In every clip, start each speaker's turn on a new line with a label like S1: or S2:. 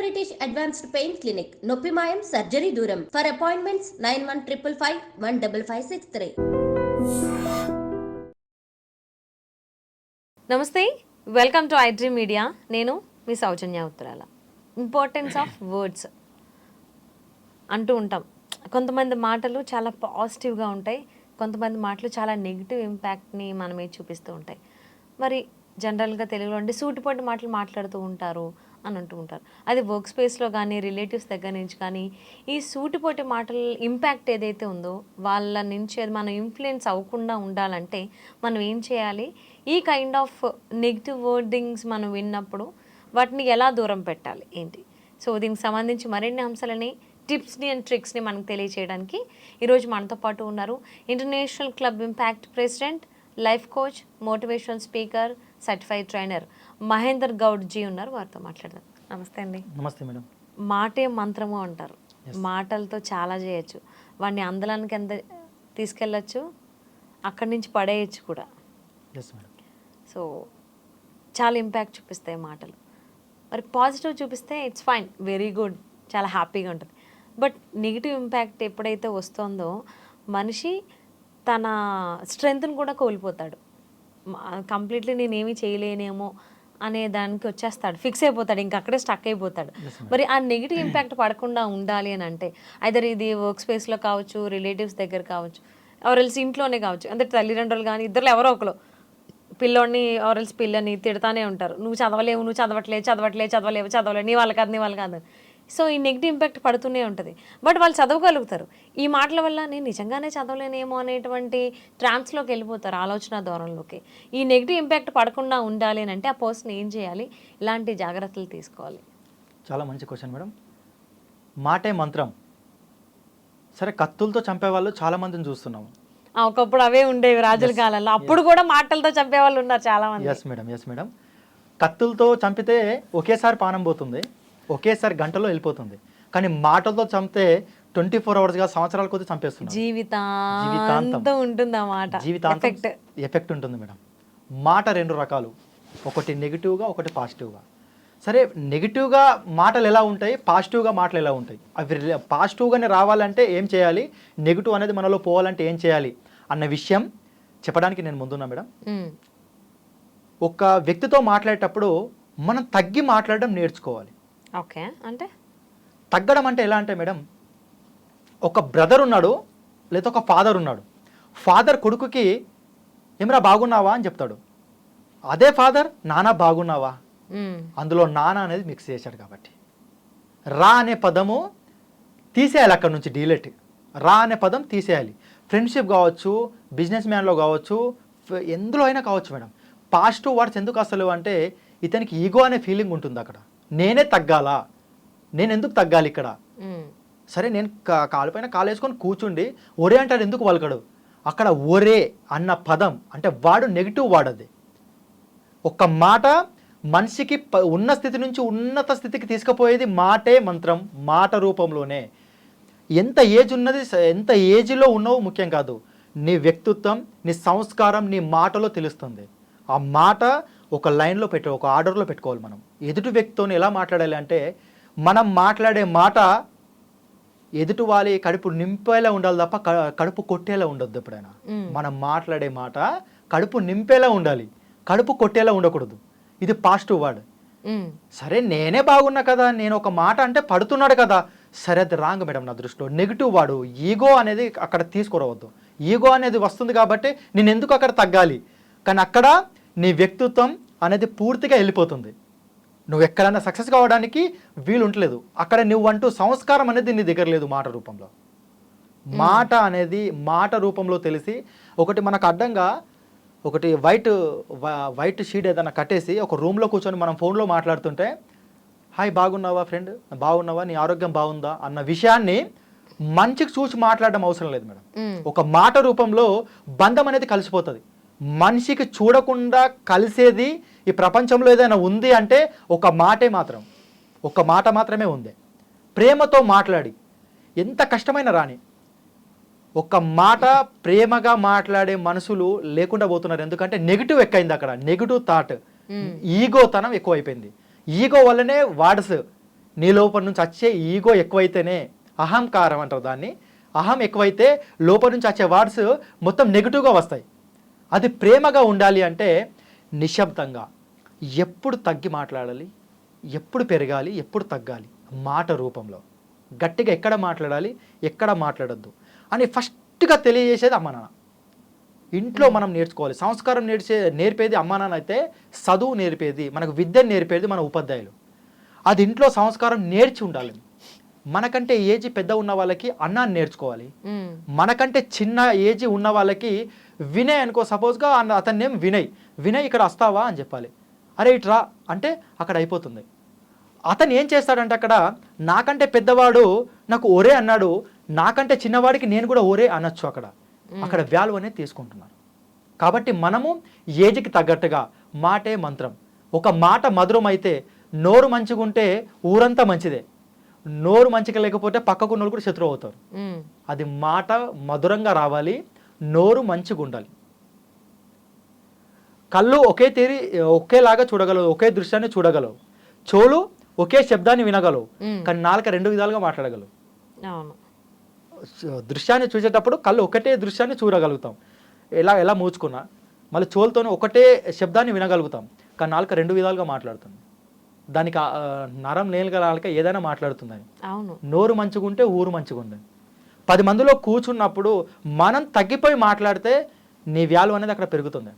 S1: British advanced pain clinic నొప్పి మాయం surgery దూరం. For appointments nine one triple five one double five six three
S2: నమస్తే. Welcome to iDream media నేను మీ సౌజన్య ఉత్తరాల. ఇంపార్టెన్స్ ఆఫ్ వర్డ్స్ అంటూ ఉంటాం. కొంతమంది మాటలు చాలా పాజిటివ్గా ఉంటాయి. కొంతమంది మాటలు చాలా నెగిటివ్ ఇంపాక్ట్ని మనమే చూపిస్తూ ఉంటాయి. మరి జనరల్గా తెలుగులో అంటే సూటిపడి మాటలు మాట్లాడుతూ ఉంటారు. అని అంటూ ఉంటారు. అది వర్క్ స్పేస్లో కానీ రిలేటివ్స్ దగ్గర నుంచి కానీ ఈ సూటిపోటి మాటల ఇంపాక్ట్ ఏదైతే ఉందో వాళ్ళ నుంచి అది మనం ఇన్ఫ్లుయెన్స్ అవ్వకుండా ఉండాలంటే మనం ఏం చేయాలి? ఈ కైండ్ ఆఫ్ నెగిటివ్ వర్డింగ్స్ మనం విన్నప్పుడు వాటిని ఎలా దూరం పెట్టాలి? ఏంటి? సో దీనికి సంబంధించి మరిన్ని అంశాలని టిప్స్ని అండ్ ట్రిక్స్ని మనకు తెలియచేయడానికి ఈరోజు మనతో పాటు ఉన్నారు international club impact president life coach motivational speaker certified trainer Mahender Goud ji ఉన్నారు. వారితో మాట్లాడదాం. నమస్తే అండి.
S3: నమస్తే మేడం.
S2: మాటే మంత్రము అంటారు. మాటలతో చాలా చేయొచ్చు. వాడిని అందలానికి ఎంత తీసుకెళ్ళచ్చు? అక్కడి నుంచి పడేయచ్చు కూడా. సో చాలా ఇంపాక్ట్ చూపిస్తాయి మాటలు. మరి పాజిటివ్ చూపిస్తే ఇట్స్ ఫైన్ వెరీ గుడ్ చాలా హ్యాపీగా ఉంటుంది. బట్ నెగిటివ్ ఇంపాక్ట్ ఎప్పుడైతే వస్తుందో మనిషి తన స్ట్రెంగ్త్ని కూడా కోల్పోతాడు. కంప్లీట్లీ నేనేమీ చేయలేనేమో అనే దానికి వచ్చేస్తాడు. ఫిక్స్ అయిపోతాడు. ఇంక అక్కడే స్టక్ అయిపోతాడు. మరి ఆ నెగిటివ్ ఇంపాక్ట్ పడకుండా ఉండాలి అని అంటే ఐదర్ ఇది వర్క్ స్పేస్లో కావచ్చు రిలేటివ్స్ దగ్గర కావచ్చు ఎవరెల్స్ ఇంట్లోనే కావచ్చు. అంటే తల్లిదండ్రులు కానీ ఇద్దరు ఎవరో ఒకరు. పిల్లోడిని ఆరల్స్ పిల్లని తిడతానే ఉంటారు. నువ్వు చదవలేవు నువ్వు చదవట్లేదు చదవట్లేదు చదవలేవు చదవలేవు నీ వాళ్ళ కాదు నీ వాళ్ళ కాదు సో ఈ నెగిటివ్ ఇంపాక్ట్ పడుతూనే ఉంటుంది. బట్ వాళ్ళు చదవగలుగుతారు. ఈ మాటల వల్ల నేను నిజంగానే చదవలేనేమో అనేటువంటి ట్రాన్స్లోకి వెళ్ళిపోతారు ఆలోచన ధోరణిలోకి. ఈ నెగిటివ్ ఇంపాక్ట్ పడకుండా ఉండాలి అని అంటే ఆ పర్సన్ ఏం చేయాలి? ఇలాంటి జాగ్రత్తలు తీసుకోవాలి.
S3: చాలా మంచి క్వశ్చన్ మేడం మాటే మంత్రం. సరే కత్తులతో చంపే వాళ్ళు చాలా మందిని చూస్తున్నాము.
S2: ఒకప్పుడు అవే ఉండేవి రాజుల కాలంలో. అప్పుడు కూడా మాటలతో చంపే వాళ్ళు ఉన్నారు చాలా మంది.
S3: ఎస్ మేడం ఎస్ మేడం కత్తులతో చంపితే ఒకేసారి పానం పోతుంది. ఒకేసారి గంటలో వెళ్ళిపోతుంది. కానీ మాటలతో చంపితే ట్వంటీ ఫోర్ అవర్స్గా సంవత్సరాల కొద్ది చంపేస్తున్నాం జీవితాంతం.
S2: జీవితాంతం ఉంటుంది ఆ మాట.
S3: జీవితాంతం
S2: ఎఫెక్ట్.
S3: ఉంటుంది మేడం. మాట రెండు రకాలు. ఒకటి నెగిటివ్గా ఒకటి పాజిటివ్గా. సరే నెగిటివ్గా మాటలు ఎలా ఉంటాయి? పాజిటివ్గా మాటలు ఎలా ఉంటాయి? అవి పాజిటివ్గానే రావాలంటే ఏం చేయాలి? నెగిటివ్ అనేది మనలో పోవాలంటే ఏం చేయాలి? అన్న విషయం చెప్పడానికి నేను ముందున్నా మేడం. ఒక వ్యక్తితో మాట్లాడేటప్పుడు మనం తగ్గి మాట్లాడడం నేర్చుకోవాలి.
S2: ఓకే అంటే?
S3: తగ్గడం అంటే ఎలా అంటే మేడం ఒక బ్రదర్ ఉన్నాడు లేదా ఒక ఫాదర్ ఉన్నాడు. ఫాదర్ కొడుకుకి ఏమరా బాగున్నావా? అని చెప్తాడు. అదే ఫాదర్ నానా బాగున్నావా. అందులో నానా అనేది మిక్స్ చేశాడు కాబట్టి. రా అనే పదము తీసేయాలి అక్కడ నుంచి డీలెట్. రా అనే పదం తీసేయాలి. ఫ్రెండ్షిప్ కావచ్చు బిజినెస్ మ్యాన్లో కావచ్చు ఎందులో అయినా కావచ్చు మేడం. పాజిటివ్ వర్డ్స్ ఎందుకు అసలు అంటే ఇతనికి ఈగో అనే ఫీలింగ్ ఉంటుంది అక్కడ. నేనే తగ్గాలా? నేను ఎందుకు తగ్గాలి ఇక్కడ. సరే నేను కా- కాలుపైన కాలు వేసుకొని కూర్చుండి ఒరే అంటాడు ఎందుకు పలకడు అక్కడ ఒరే అన్న పదం అంటే వాడు నెగిటివ్ వాడది ఒక మాట మనిషికి ఉన్న స్థితి నుంచి ఉన్నత స్థితికి తీసుకుపోయేది మాటే మంత్రం మాట రూపంలోనే. ఎంత ఏజ్ ఉన్నది ఎంత ఏజ్లో ఉన్నావు ముఖ్యం కాదు. నీ వ్యక్తిత్వం నీ సంస్కారం నీ మాటలో తెలుస్తుంది. ఆ మాట ఒక లైన్లో పెట్టు ఒక ఆర్డర్లో పెట్టుకోవాలి మనం. ఎదుటి వ్యక్తితో ఎలా మాట్లాడాలి అంటే మనం మాట్లాడే మాట ఎదుటి వాళ్ళ కడుపు నింపేలా ఉండాలి తప్ప కడుపు కొట్టేలా ఉండొద్దు ఎప్పుడైనా. మనం మాట్లాడే మాట కడుపు నింపేలా ఉండాలి. కడుపు కొట్టేలా ఉండకూడదు. ఇది పాజిటివ్ వర్డ్. సరే నేనే బాగున్నా కదా నేను ఒక మాట అంటే పడుతున్నాడు కదా. సరే అది రాంగ్ మేడం నా దృష్టిలో. నెగిటివ్ వాడు ఈగో అనేది అక్కడ తీసుకురావద్దు. ఈగో అనేది వస్తుంది కాబట్టి నేను ఎందుకు అక్కడ తగ్గాలి? కానీ అక్కడ నీ వ్యక్తిత్వం అనేది పూర్తిగా వెళ్ళిపోతుంది. నువ్వు ఎక్కడైనా సక్సెస్ కావడానికి వీలు ఉండలేదు. అక్కడ నువ్వు అంటూ సంస్కారం అనేది నీ దగ్గర లేదు మాట రూపంలో. మాట అనేది మాట రూపంలో తెలిసి ఒకటి మనకు అడ్డంగా ఒకటి వైట్ వ- వైట్ షీట్ ఏదైనా కట్టేసి ఒక రూమ్లో కూర్చొని మనం ఫోన్లో మాట్లాడుతుంటే హాయ్ బాగున్నావా ఫ్రెండ్ బాగున్నావా? నీ ఆరోగ్యం బాగుందా? అన్న విషయాన్ని మంచికి చూసి మాట్లాడడం అవసరం లేదు మేడం. ఒక మాట రూపంలో బంధం అనేది కలిసిపోతుంది. మనిషికి చూడకుండా కలిసేది ఈ ప్రపంచంలో ఏదైనా ఉంది అంటే ఒక మాటే మాత్రం ఒక మాట మాత్రమే ఉంది. ప్రేమతో మాట్లాడి. ఎంత కష్టమైన రాని ఒక మాట ప్రేమగా మాట్లాడే మనుషులు లేకుండా పోతున్నారు. ఎందుకంటే నెగిటివ్ ఎక్కువైంది అక్కడ? నెగిటివ్ థాట్ ఈగో తనం ఎక్కువైపోయింది. ఈగో వల్లనే వాడ్స్. నీ లోపల నుంచి వచ్చే ఈగో ఎక్కువైతేనే అహంకారం అంటారు దాన్ని. అహం ఎక్కువైతే లోపల నుంచి వచ్చే వర్డ్స్ మొత్తం నెగిటివ్గా వస్తాయి. అది ప్రేమగా ఉండాలి అంటే నిశ్శబ్దంగా. ఎప్పుడు తగ్గి మాట్లాడాలి ఎప్పుడు పెరగాలి ఎప్పుడు తగ్గాలి. మాట రూపంలో. గట్టిగా ఎక్కడ మాట్లాడాలి ఎక్కడ మాట్లాడొద్దు అని ఫస్ట్గా తెలియజేసేది అమ్మ నాన్న. ఇంట్లో మనం నేర్చుకోవాలి. సంస్కారం నేర్చే నేర్పేది అమ్మా నాన్న అయితే చదువు నేర్పేది మనకు విద్యను నేర్పేది మన ఉపాధ్యాయులు. అది ఇంట్లో సంస్కారం నేర్చి ఉండాలి. మనకంటే ఏజ్ పెద్ద ఉన్న వాళ్ళకి అన్నాన్ని నేర్చుకోవాలి.
S2: మ్మ్.
S3: మనకంటే చిన్న ఏజ్ ఉన్న వాళ్ళకి వినయ్ అనుకో సపోజ్గా అన్న- అతని నేమ్ వినయ్. వినయ్ ఇక్కడ వస్తావా అని చెప్పాలి. అరే ఇట్రా అంటే అక్కడ అయిపోతుంది. అతను ఏం చేస్తాడంటే అక్కడ నాకంటే పెద్దవాడు నాకు ఒరే అన్నాడు. నాకంటే చిన్నవాడికి నేను కూడా ఒరే అనొచ్చు అక్కడ. అక్కడ వాల్యూ అనేది తీసుకుంటున్నారు. కాబట్టి మనము ఏజ్కి తగ్గట్టుగా మాటే మంత్రం. ఒక మాట మధురం అయితే నోరు మంచిగుంటే ఊరంతా మంచిదే. నోరు మంచిగా లేకపోతే పక్కకున్న వాళ్ళు కూడా శత్రువు అవుతారు. అది మాట మధురంగా రావాలి. నోరు మంచిగా ఉండాలి. కళ్ళు ఒకే తీరి ఒకేలాగా చూడగలవు ఒకే దృశ్యాన్ని చూడగలవు. చెవులు ఒకే శబ్దాన్ని వినగలవు. కానీ నాలుక రెండు విధాలుగా మాట్లాడగలవు. దృశ్యాన్ని చూసేటప్పుడు కళ్ళు ఒకటే దృశ్యాన్ని చూడగలుగుతాం. ఎలా ఎలా మూచుకున్నా మళ్ళీ చెవులతో ఒకటే శబ్దాన్ని వినగలుగుతాం కానీ నాలుక రెండు విధాలుగా మాట్లాడుతుంది. దానికి నరం నేలుగా నాలుక ఏదైనా మాట్లాడుతుందని.
S2: అవును.
S3: నోరు మంచిగుంటే ఊరు మంచిగుంది పది మందిలో కూర్చున్నప్పుడు మనం తగ్గిపోయి మాట్లాడితే నీ వ్యాల్యూ అనేది అక్కడ పెరుగుతుంది.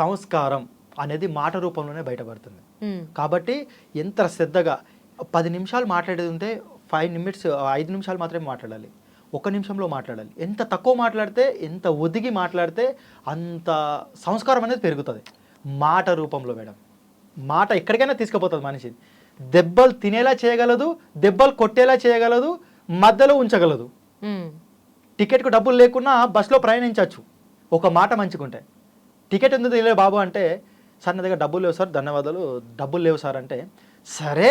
S3: సంస్కారం అనేది మాట రూపంలోనే బయటపడుతుంది.
S2: మ్మ్.
S3: కాబట్టి ఎంత శ్రద్ధగా పది నిమిషాలు మాట్లాడేది ఉంటే ఫైవ్ నిమిట్స్ ఐదు నిమిషాలు మాత్రమే మాట్లాడాలి. ఒక నిమిషంలో మాట్లాడాలి. ఎంత తక్కువ మాట్లాడితే ఎంత ఒదిగి మాట్లాడితే అంత సంస్కారం అనేది పెరుగుతుంది. మాట రూపంలో మేడం. మాట ఎక్కడికైనా తీసుకుపోతుంది మనిషి. దెబ్బలు తినేలా చేయగలదు దెబ్బలు కొట్టేలా చేయగలదు మధ్యలో ఉంచగలదు. టికెట్కు డబ్బులు లేకున్నా బస్సులో ప్రయాణించవచ్చు. ఒక మాట మంచిగుంటే. టికెట్ ఎందుకు తెలియదు బాబు అంటే సార్ నా దగ్గర డబ్బులు లేవు సార్ ధన్యవాదాలు డబ్బులు లేవు సార్ అంటే సరే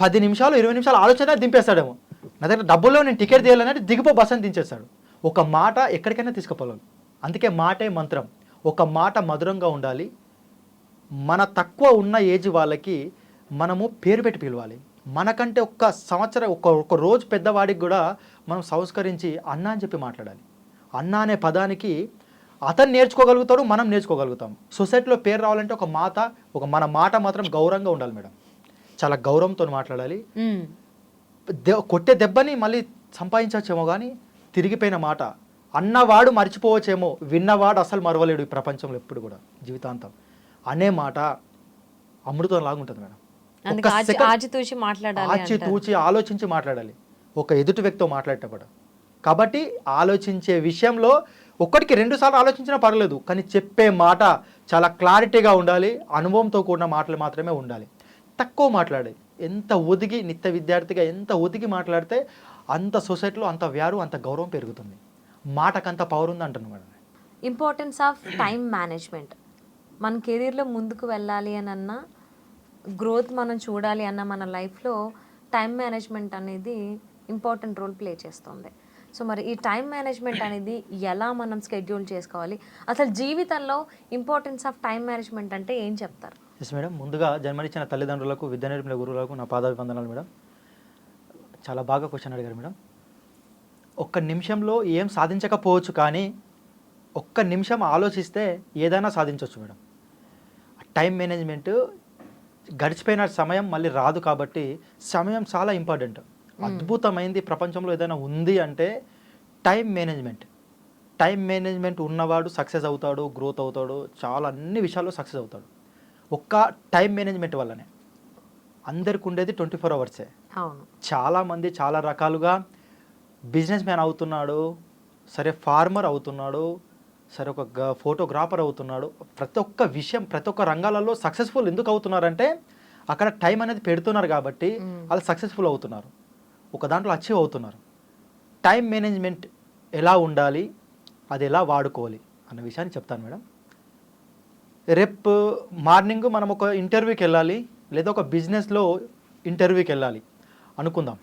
S3: పది నిమిషాలు ఇరవై నిమిషాలు ఆలోచన దింపేస్తాడేమో. నా దగ్గర డబ్బులు లేవు, నేను టికెట్ తీయాలంటే దిగిపో బస్ అని దించేస్తాడు. ఒక మాట ఎక్కడికైనా తీసుకుపోవాలి. అందుకే మాటే మంత్రం. ఒక మాట మధురంగా ఉండాలి. మన తక్కువ ఉన్న ఏజ్ వాళ్ళకి మనము పేరు పెట్టి పిలవాలి. మనకంటే ఒక్క సంవత్సరం ఒక ఒక రోజు పెద్దవాడికి కూడా మనం సంస్కరించి అన్న అని చెప్పి మాట్లాడాలి. అన్న అనే పదానికి అతను నేర్చుకోగలుగుతాడు మనం నేర్చుకోగలుగుతాం. సొసైటీలో పేరు రావాలంటే ఒక మాట ఒక మన మాట మాత్రం గౌరవంగా ఉండాలి మేడం. చాలా గౌరవంతో మాట్లాడాలి. కొట్టే దెబ్బని మళ్ళీ సంపాదించవచ్చేమో కానీ తిరిగిపోయిన మాట. అన్నవాడు మర్చిపోవచ్చేమో విన్నవాడు అసలు మరవలేడు ఈ ప్రపంచంలో ఎప్పుడు కూడా జీవితాంతం. అనే మాట అమృతం లాగా ఉంటుంది మేడం.
S2: ఆచి ఆచితూచి మాట్లాడాలి.
S3: తూచి ఆలోచించి మాట్లాడాలి. ఒక ఎదుటి వ్యక్తితో మాట్లాడేటప్పుడు కాబట్టి ఆలోచించే విషయంలో ఒక్కటికి రెండు సార్లు ఆలోచించినా పర్లేదు కానీ చెప్పే మాట చాలా క్లారిటీగా ఉండాలి అనుభవంతో కూడిన మాటలు మాత్రమే ఉండాలి. తక్కువ మాట్లాడే ఎంత ఒదిగి నిత్య విద్యార్థిగా ఎంత ఒదిగి మాట్లాడితే అంత సొసైటీలో అంత వ్యారు అంత గౌరవం పెరుగుతుంది. మాటకంత పవర్ ఉంది అంటున్నాను
S2: ఇంపార్టెన్స్ ఆఫ్ టైం మేనేజ్మెంట్ మన కెరీర్లో ముందుకు వెళ్ళాలి అని అన్నా గ్రోత్ మనం చూడాలి అన్న మన లైఫ్లో టైం మేనేజ్మెంట్ అనేది ఇంపార్టెంట్ రోల్ ప్లే చేస్తుంది. సో మరి ఈ టైం మేనేజ్మెంట్ అనేది ఎలా మనం స్కెడ్యూల్ చేసుకోవాలి? అసలు జీవితంలో ఇంపార్టెన్స్ ఆఫ్ టైం మేనేజ్మెంట్ అంటే ఏం చెప్తారు?
S3: ఎస్ మేడం ముందుగా జన్మనిచ్చిన తల్లిదండ్రులకు విద్య నేర్పిన గురువులకు నా పాదాభివందనాలు మేడం చాలా బాగా క్వశ్చన్ అడిగారు మేడం ఒక్క నిమిషంలో ఏం సాధించకపోవచ్చు కానీ ఒక్క నిమిషం ఆలోచిస్తే ఏదైనా సాధించవచ్చు మేడం టైం మేనేజ్మెంట్ గడిచిపోయిన సమయం మళ్ళీ రాదు కాబట్టి సమయం చాలా ఇంపార్టెంట్. అద్భుతమైంది ప్రపంచంలో ఏదైనా ఉంది అంటే టైం మేనేజ్మెంట్. టైం మేనేజ్మెంట్ ఉన్నవాడు సక్సెస్ అవుతాడు గ్రోత్ అవుతాడు చాలా అన్ని విషయాల్లో సక్సెస్ అవుతాడు. ఒక్క టైం మేనేజ్మెంట్ వల్లనే. అందరికి ఉండేది ట్వంటీ ఫోర్ అవర్సే. చాలామంది చాలా రకాలుగా బిజినెస్ మ్యాన్ అవుతున్నాడు సరే ఫార్మర్ అవుతున్నాడు సరే ఒక ఫోటోగ్రాఫర్ అవుతున్నాడు. ప్రతి ఒక్క విషయం ప్రతి ఒక్క రంగాలలో సక్సెస్ఫుల్ ఎందుకు అవుతున్నారంటే అక్కడ టైం అనేది పెడుతున్నారు కాబట్టి వాళ్ళు సక్సెస్ఫుల్ అవుతున్నారు. ఒక దాంట్లో అచీవ్ అవుతున్నారు. టైం మేనేజ్మెంట్ ఎలా ఉండాలి అది ఎలా వాడుకోవాలి అన్న విషయాన్ని చెప్తాను మేడం. రేపు మార్నింగ్ మనం ఒక ఇంటర్వ్యూకి వెళ్ళాలి లేదా ఒక బిజినెస్లో ఇంటర్వ్యూకి వెళ్ళాలి అనుకుందాం.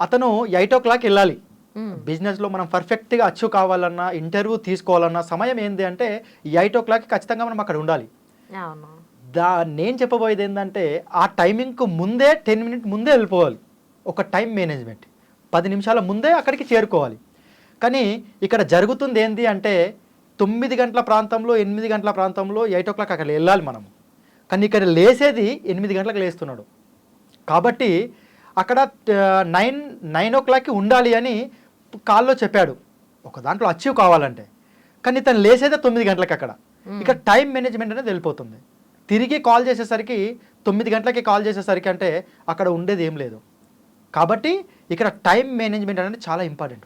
S3: అతను ఎయిట్ ఓ క్లాక్ వెళ్ళాలి. బిజినెస్లో మనం పర్ఫెక్ట్గా అచీవ్ కావాలన్నా ఇంటర్వ్యూ తీసుకోవాలన్నా సమయం ఏంటి అంటే ఎయిట్ ఓ క్లాక్ ఖచ్చితంగా మనం అక్కడ ఉండాలి. దా నేను చెప్పబోయేది ఏంటంటే ఆ టైమింగ్కు ముందే టెన్ మినిట్ ముందే వెళ్ళిపోవాలి. ఒక టైం మేనేజ్మెంట్. పది నిమిషాల ముందే అక్కడికి చేరుకోవాలి. కానీ ఇక్కడ జరుగుతుంది ఏంటి అంటే తొమ్మిది గంటల ప్రాంతంలో ఎనిమిది గంటల ప్రాంతంలో ఎయిట్ ఓ క్లాక్ అక్కడ వెళ్ళాలి మనము. కానీ ఇక్కడ లేసేది ఎనిమిది గంటలకు లేస్తున్నాడు. కాబట్టి అక్కడ నైన్ నైన్ ఓ క్లాక్కి ఉండాలి అని కాల్లో చెప్పాడు ఒక దాంట్లో అచీవ్ కావాలంటే. కానీ తను లేసేదే తొమ్మిది గంటలకు అక్కడ. ఇక టైం మేనేజ్మెంట్ అనేది వెళ్ళిపోతుంది. తిరిగి కాల్ చేసేసరికి తొమ్మిది గంటలకి కాల్ చేసేసరికి అంటే అక్కడ ఉండేది ఏం లేదు. కాబట్టి ఇక్కడ టైం మేనేజ్మెంట్ అనేది చాలా ఇంపార్టెంట్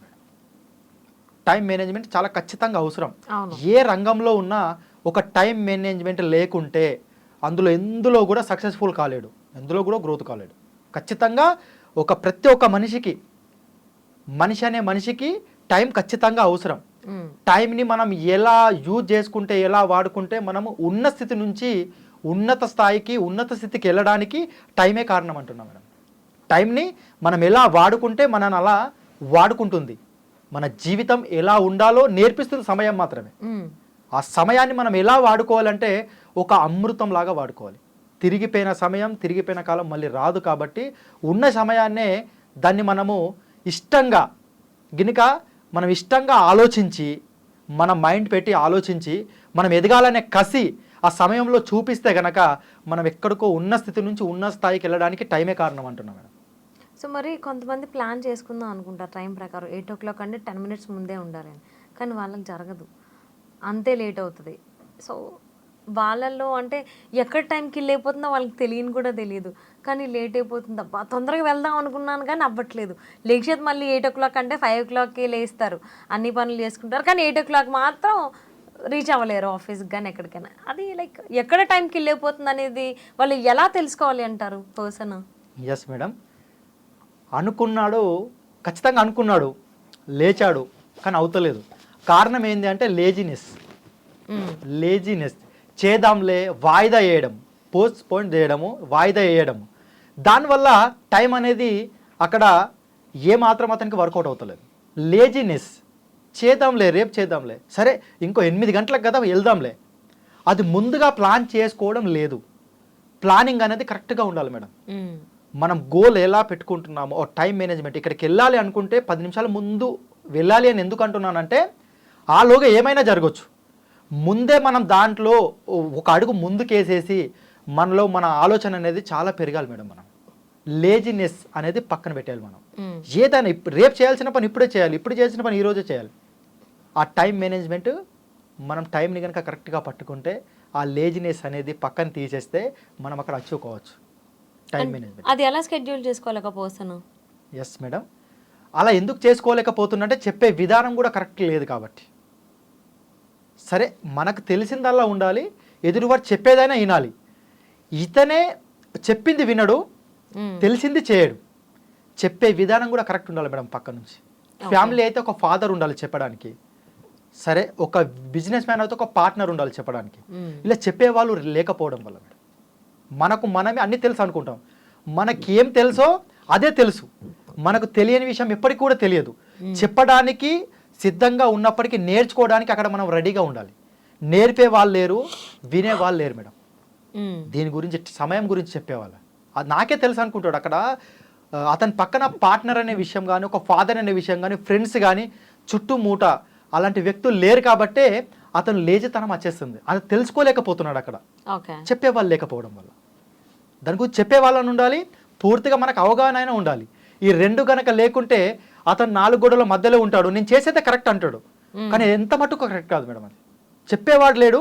S3: టైం మేనేజ్మెంట్ చాలా ఖచ్చితంగా అవసరం. ఏ రంగంలో ఉన్నా ఒక టైం మేనేజ్మెంట్ లేకుంటే అందులో ఎందులో కూడా సక్సెస్ఫుల్ కాలేడు. ఎందులో కూడా గ్రోత్ కాలేడు. ఖచ్చితంగా ఒక ప్రతి ఒక్క మనిషికి మనిషి అనే మనిషికి టైం ఖచ్చితంగా అవసరం. టైంని మనం ఎలా యూజ్ చేసుకుంటే ఎలా వాడుకుంటే మనము ఉన్న స్థితి నుంచి ఉన్నత స్థాయికి ఉన్నత స్థితికి వెళ్ళడానికి టైమే కారణం అంటున్నాం మేడం. టైంని మనం ఎలా వాడుకుంటే మనని అలా వాడుకుంటుంది. మన జీవితం ఎలా ఉండాలో నేర్పిస్తుంది సమయం మాత్రమే. ఆ సమయాన్ని మనం ఎలా వాడుకోవాలంటే ఒక అమృతం లాగా వాడుకోవాలి. తిరిగిపోయిన సమయం తిరిగిపోయిన కాలం మళ్ళీ రాదు కాబట్టి ఉన్న సమయాన్నే దాన్ని మనము ఇష్టంగా గినుక మనం ఇష్టంగా ఆలోచించి మన మైండ్ పెట్టి ఆలోచించి మనం ఎదగాలనే కసి ఆ సమయంలో చూపిస్తే గనక మనం ఎక్కడికో ఉన్న స్థితి నుంచి ఉన్న స్థాయికి వెళ్ళడానికి టైమే కారణం అంటున్నాం మేడం.
S2: సో మరి కొంతమంది ప్లాన్ చేసుకుందాం అనుకుంటారు టైం ప్రకారం. ఎయిట్ ఓ క్లాక్ అంటే టెన్ మినిట్స్ ముందే ఉండాలని. కానీ వాళ్ళకి జరగదు. అంతే లేట్ అవుతుంది. సో వాళ్ళల్లో అంటే ఎక్కడ టైంకి వెళ్ళిపోతుందో వాళ్ళకి తెలియని కూడా తెలియదు. కానీ లేట్ అయిపోతుంది. అబ్బా తొందరగా వెళ్దాం అనుకున్నాను కానీ అవ్వట్లేదు. లేచేది మళ్ళీ ఎయిట్ ఓ క్లాక్ అంటే ఫైవ్ ఓ క్లాక్కి లేస్తారు. అన్ని పనులు చేసుకుంటారు. కానీ ఎయిట్ ఓ క్లాక్ మాత్రం రీచ్ అవ్వలేరు ఆఫీస్కి కానీ ఎక్కడికైనా. అది లైక్ ఎక్కడ టైంకి వెళ్ళిపోతుంది అనేది వాళ్ళు ఎలా తెలుసుకోవాలి అంటారు పర్సన్
S3: ఎస్ మేడం అనుకున్నాడు ఖచ్చితంగా అనుకున్నాడు. లేచాడు కానీ అవుతలేదు. కారణం ఏంటి అంటే లేజినెస్ లేజినెస్ చేద్దాంలే వాయిదా వేయడం పోస్ట్ పోయింట్ చేయడము వాయిదా వేయడము దానివల్ల టైం అనేది అక్కడ ఏ మాత్రం అతనికి వర్కౌట్ అవుతలేదు. లేజినెస్ చేద్దాంలే రేపు చేద్దాంలే. సరే ఇంకో ఎనిమిది గంటలకు కదా వెళ్దాంలే. అది ముందుగా ప్లాన్ చేసుకోవడం లేదు. ప్లానింగ్ అనేది కరెక్ట్గా ఉండాలి మేడం. మనం గోల్ ఎలా పెట్టుకుంటున్నామో ఓ టైం మేనేజ్మెంట్ ఇక్కడికి వెళ్ళాలి అనుకుంటే పది నిమిషాల ముందు వెళ్ళాలి అని ఎందుకు అంటున్నానంటే ఆలోగా ఏమైనా జరగచ్చు. ముందే మనం దాంట్లో ఒక అడుగు ముందుకేసేసి మనలో మన ఆలోచన అనేది చాలా పెరగాలి మేడం మనం. లేజినెస్ అనేది పక్కన పెట్టాలి మనం. ఏదైనా రేపు చేయాల్సిన పని ఇప్పుడే చేయాలి ఇప్పుడు చేయాల్సిన పని ఈరోజే చేయాలి. ఆ టైం మేనేజ్మెంట్ మనం టైంని కనుక కరెక్ట్గా పట్టుకుంటే ఆ లేజినెస్ అనేది పక్కన తీసేస్తే మనం అక్కడ అచీవ్ కావచ్చు. Time management.
S2: అది ఎలా ఒక పర్సన్?
S3: Yes madam. అలా ఎందుకు చేసుకోలేకపోతున్నంటే చెప్పే విధానం కూడా కరెక్ట్ లేదు కాబట్టి. సరే మనకు తెలిసిందల్లా ఉండాలి ఎదురువాడు చెప్పేదైనా వినాలి. ఇతనే చెప్పింది వినడు తెలిసింది చేయడు. చెప్పే విధానం కూడా కరెక్ట్ ఉండాలి మేడం పక్క నుంచి. ఫ్యామిలీ అయితే ఒక ఫాదర్ ఉండాలి చెప్పడానికి. సరే ఒక బిజినెస్ మ్యాన్ అయితే ఒక పార్ట్నర్ ఉండాలి చెప్పడానికి. ఇలా చెప్పేవాళ్ళు లేకపోవడం వల్ల మేడం. మనకు మనమే అన్ని తెలుసు అనుకుంటాం. మనకి ఏం తెలుసో అదే తెలుసు. మనకు తెలియని విషయం ఎప్పటికి కూడా తెలియదు. చెప్పడానికి సిద్ధంగా ఉన్నప్పటికీ నేర్చుకోవడానికి అక్కడ మనం రెడీగా ఉండాలి. నేర్పే వాళ్ళు లేరు వినే వాళ్ళు లేరు మేడం. దీని గురించి సమయం గురించి చెప్పేవాళ్ళు. అది నాకే తెలుసు అనుకుంటాడు. అక్కడ అతని పక్కన పార్ట్నర్ అనే విషయం కానీ ఒక ఫాదర్ అనే విషయం కానీ ఫ్రెండ్స్ కానీ చుట్టుమూట అలాంటి వ్యక్తులు లేరు కాబట్టే అతను లేజితనం వచ్చేస్తుంది. అది తెలుసుకోలేకపోతున్నాడు అక్కడ. చెప్పేవాళ్ళు లేకపోవడం వల్ల. దాని గురించి చెప్పే వాళ్ళని ఉండాలి పూర్తిగా మనకు అవగాహన అయినా ఉండాలి. ఈ రెండు గనక లేకుంటే అతను నాలుగు గోడల మధ్యలో ఉంటాడు. నేను చేసేదే కరెక్ట్ అంటాడు. కానీ ఎంత మటుకు కరెక్ట్ కాదు మేడం అది. చెప్పేవాడు లేడు.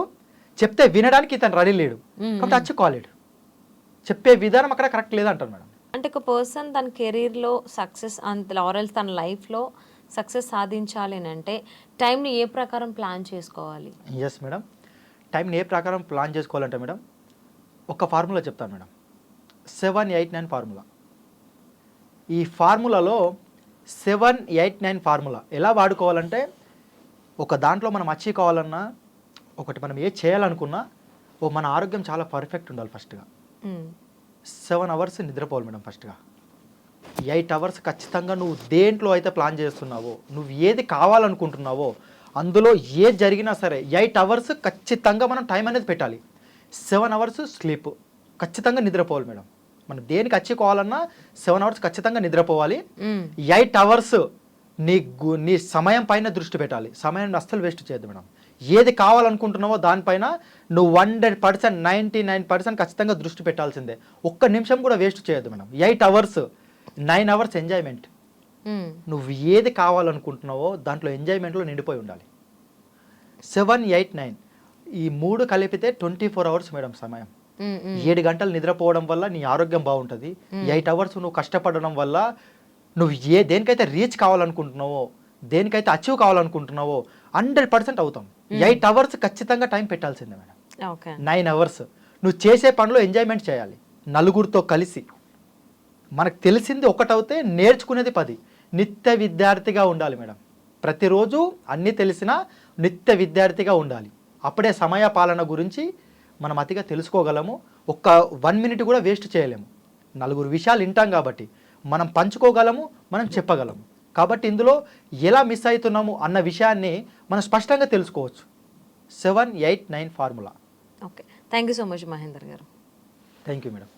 S3: చెప్తే వినడానికి ఇతను రెడీ లేడు. కాబట్టి అచ్చుకోలేడు చెప్పే విధానం అక్కడ కరెక్ట్ లేదంటారు మేడం.
S2: అంటే ఒక పర్సన్ తన కెరీర్లో సక్సెస్ అంత లారెల్స్ తన లైఫ్లో సక్సెస్ సాధించాలి అని అంటే టైంని ఏ ప్రకారం ప్లాన్ చేసుకోవాలి?
S3: Yes madam. టైంని ఏ ప్రకారం ప్లాన్ చేసుకోవాలంటే మేడం ఒక ఫార్ములా చెప్తాను madam. Seven eight nine formula ఈ ఫార్ములాలో సెవెన్ ఎయిట్ నైన్ ఫార్ములా ఎలా వాడుకోవాలంటే ఒక దాంట్లో మనం అచీవ్ కావాలన్నా ఒకటి మనం ఏ చేయాలనుకున్నా ఓ మన ఆరోగ్యం చాలా పర్ఫెక్ట్ ఉండాలి ఫస్ట్గా. సెవెన్ అవర్స్ నిద్రపోవాలి మేడం ఫస్ట్గా ఎయిట్ అవర్స్ ఖచ్చితంగా నువ్వు దేంట్లో అయితే ప్లాన్ చేస్తున్నావో నువ్వు ఏది కావాలనుకుంటున్నావో అందులో ఏది జరిగినా సరే ఎయిట్ అవర్స్ ఖచ్చితంగా మనం టైం అనేది పెట్టాలి. సెవెన్ అవర్స్ స్లీప్ ఖచ్చితంగా నిద్రపోవాలి మేడం. మనం దేనికి అచ్చుకోవాలన్నా సెవెన్ అవర్స్ ఖచ్చితంగా నిద్రపోవాలి. ఎయిట్ అవర్స్ నీ గు- నీ సమయం పైన దృష్టి పెట్టాలి. సమయాన్ని అస్సలు వేస్ట్ చేయొద్దు మేడం. ఏది కావాలనుకుంటున్నావో దానిపైన నువ్వు hundred percent ninety nine percent ఖచ్చితంగా దృష్టి పెట్టాల్సిందే. ఒక్క నిమిషం కూడా వేస్ట్ చేయొద్దు madam. Eight hours nine hours enjoyment. నువ్వు ఏది కావాలనుకుంటున్నావో దాంట్లో ఎంజాయ్మెంట్లో నిండిపోయి ఉండాలి. సెవెన్ ఎయిట్ నైన్ ఈ మూడు కలిపితే ట్వంటీ ఫోర్ అవర్స్ మేడం సమయం. ఏడు గంటలు నిద్రపోవడం వల్ల నీ ఆరోగ్యం బాగుంటుంది. ఎయిట్ అవర్స్ నువ్వు కష్టపడడం వల్ల నువ్వు ఏ దేనికైతే రీచ్ కావాలనుకుంటున్నావో దేనికైతే అచీవ్ కావాలనుకుంటున్నావో హండ్రెడ్ పర్సెంట్ అవుతాం. ఎయిట్ అవర్స్ ఖచ్చితంగా టైం పెట్టాల్సిందే మేడం. Nine hours. నువ్వు చేసే పనిలో ఎంజాయ్మెంట్ చేయాలి. నలుగురితో కలిసి. మనకు తెలిసింది ఒకటవుతే నేర్చుకునేది పది. నిత్య విద్యార్థిగా ఉండాలి మేడం. ప్రతిరోజు అన్నీ తెలిసినా నిత్య విద్యార్థిగా ఉండాలి. అప్పుడే సమయ పాలన గురించి మనం అతిగా తెలుసుకోగలము. ఒక్క వన్ మినిట్ కూడా వేస్ట్ చేయలేము. నలుగురు విషయాలు వింటాం కాబట్టి మనం పంచుకోగలము మనం చెప్పగలము. కాబట్టి ఇందులో ఎలా మిస్ అవుతున్నాము అన్న విషయాన్ని మనం స్పష్టంగా తెలుసుకోవచ్చు. Seven eight nine formula.
S2: Okay. Thank you so much Mahender గారు.
S3: Thank you madam.